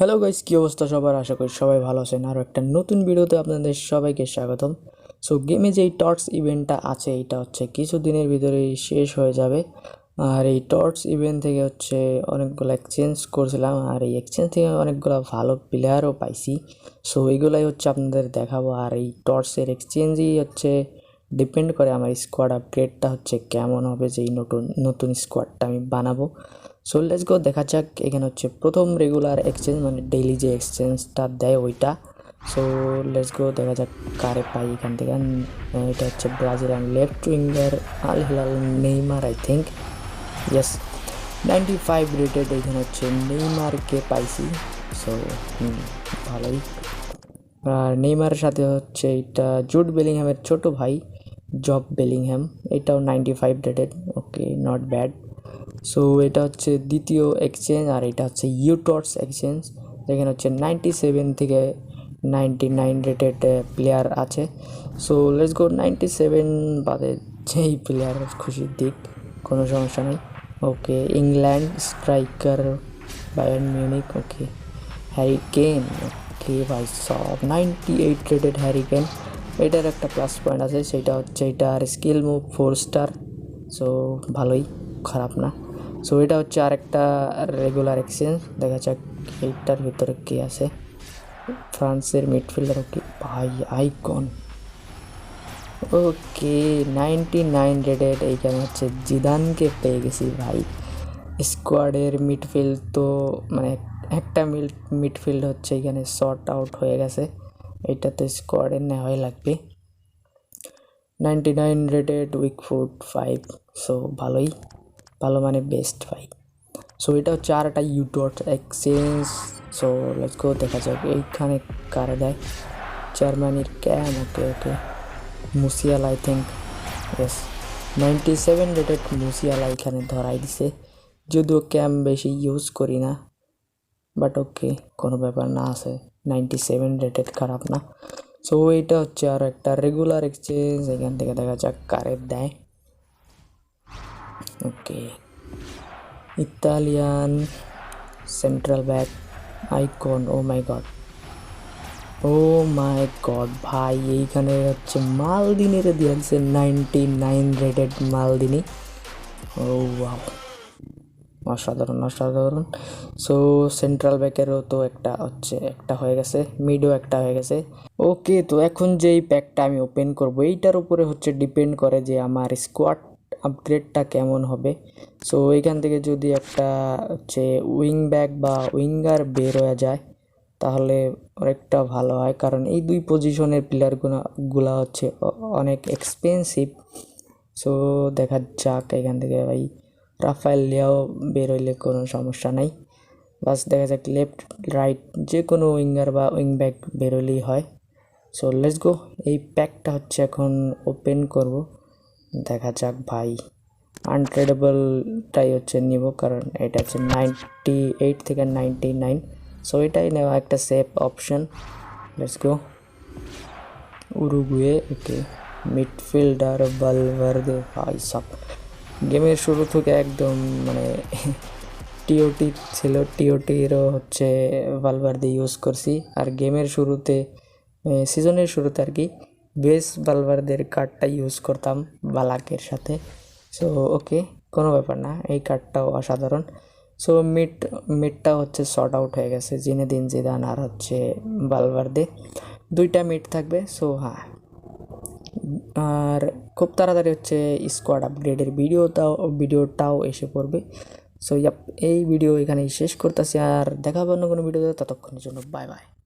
Hello guys কী অবস্থা সবার? আশা করি সবাই ভালো আছেন। আরও একটা নতুন ভিডিওতে আপনাদের সবাইকে স্বাগতম। সো গেমে যেই টর্চ ইভেন্টটা আছে এটা হচ্ছে কিছু দিনের ভিতরেই শেষ হয়ে যাবে। আর এই টর্চ ইভেন্ট থেকে হচ্ছে অনেকগুলো এক্সচেঞ্জ করছিলাম, আর এই এক্সচেঞ্জ থেকে অনেকগুলো ভালো প্লেয়ারও পাইছি। সো এইগুলাই হচ্ছে আপনাদের দেখাবো। আর এই টর্চের এক্সচেঞ্জই হচ্ছে ডিপেন্ড করে আমার স্কোয়াড আপগ্রেডটা হচ্ছে কেমন হবে যেই নতুন নতুন স্কোয়াডটা আমি বানাবো। সো লেটস গো দেখা যাক। এখানে হচ্ছে প্রথম রেগুলার এক্সচেঞ্জ মানে ডেইলি যে এক্সচেঞ্জটা দেয় ওইটা। সো লেটস গো দেখা যাক কারে পাই এখান থেকে। এটা হচ্ছে Brazilian left winger Al Hilal Neymar I think yes ninety five rated এখানে হচ্ছে নেইমারকে পাইছি। সো ভালোই। আর নেইমারের সাথে হচ্ছে এটা জুড বেলিংহ্যামের ছোট ভাই। জব বেলিংহ্যাম এটাও ninety five rated okay not bad so এটা হচ্ছে দ্বিতীয় এক্সচেঞ্জ আর এটা হচ্ছে ইউটর্স এক্সচেঞ্জ যেখানে হচ্ছে নাইনটি সেভেন থেকে নাইনটি নাইন রেটেড প্লেয়ার আছে। So let's go ninety seven বাদে যেই প্লেয়ার খুশির দিক, কোনো সমস্যা নেই। Okay England striker Bayern Munich okay Harry Kane okay ভাই, সব ninety eight rated Harry Kane এটার একটা প্লাস পয়েন্ট আছে, সেটা হচ্ছে এটার skill move four star so ভালোই, খারাপ না। সো এটা হচ্ছে আরেকটা রেগুলার এক্সচেঞ্জ দেখা যাক এইটার ভিতরে কে আছে। ফ্রান্সের মিডফিল্ডার ওকে ভাই icon okay ninety nine rated এইখানে হচ্ছে জিদানকে পেয়ে গেছি ভাই। স্কোয়াডের মিডফিল্ড তো মানে একটা মিড মিডফিল্ড হচ্ছে এখানে শর্ট আউট হয়ে গেছে। এটা তো স্কোয়াডের নেওয়াই লাগবে। Ninety nine rated weak foot five so ভালোই, ভালো মানে বেস্ট ভাই সো এটা হচ্ছে আর একটা ইউটট এক্সচেঞ্জ সো লেটস গো দেখা যাক এইখানে কারে দেয়। জার্মানির CAM okay okay Musiala I think yes ninety seven rated Musiala এখানে ধরাই দিছে। যদিও ক্যাম বেশি ইউজ করি না বাট ওকে কোনো ব্যাপার না আছে। নাইনটি সেভেন রেটেড খারাপ না সো এইটা হচ্ছে আর একটা রেগুলার এক্সচেঞ্জ এখান থেকে দেখা যাক কারের দেয় okay Italian central back icon oh my god oh my god ভাই এইখানে হচ্ছে মালদিনির দিয়ে দিচ্ছে ninety nine rated Maldini oh wow অসাধারণ অসাধারণ। সো সেন্ট্রাল ব্যাকেরও তো একটা হচ্ছে, একটা হয়ে গেছে মিডও একটা হয়ে গেছে। ওকে তো এখন যেই প্যাকটা আমি ওপেন করব, এইটার উপরে হচ্ছে ডিপেন্ড করে যে আমার স্কোয়াড আপগ্রেডটা কেমন হবে। সো এইখান থেকে যদি একটা হচ্ছে উইং ব্যাক বা উইঙ্গার বের হয়ে যায়, তাহলে অনেকটা ভালো হয়। কারণ এই দুই পজিশনের প্লেয়ারগুলো গুলা হচ্ছে অনেক এক্সপেন্সিভ সো দেখা যাক এখান থেকে ভাই। রাফায়েল লিয়াও বেরোইলে কোনো সমস্যা নাই। বাস দেখা যাক লেফট রাইট যে কোনো উইঙ্গার বা উইং ব্যাক বেরোলেই হয়। সো লেটস গো এই প্যাকটা হচ্ছে এখন ওপেন করব। দেখা যাক ভাই। আনট্রেডেবলটাই হচ্ছে নিব কারণ এটা হচ্ছে নাইনটি এইট থেকে নাইনটি নাইন সো এটাই নেওয়া একটা safe option let's go Uruguay okay midfielder Valverde ভাই সব। গেমের শুরু থেকে একদম মানে টিওটি ছিল, টিওটিরও হচ্ছে বালভার্দে ইউজ করছি। আর গেমের শুরুতে সিজনের শুরুতে আর কি বেস বালভারদের কার্ডটা ইউজ করতাম বালাকের সাথে। সো ওকে কোনো ব্যাপার না, এই কার্ডটাও অসাধারণ। সো মিড মিডটা হচ্ছে শর্ট আউট হয়ে গেছে। জিনে দিন জিদান আর হচ্ছে বালভার্দে দুইটা মিড থাকবে সো হ্যাঁ। আর খুব তাড়াতাড়ি হচ্ছে স্কোয়াড আপগ্রেডের ভিডিওটাও ভিডিওটাও এসে পড়বে। সো ইয়াপ এই ভিডিও এখানেই শেষ করতেছি আর দেখা হবে অন্য কোনো ভিডিওতে ততক্ষণের জন্য বাই বাই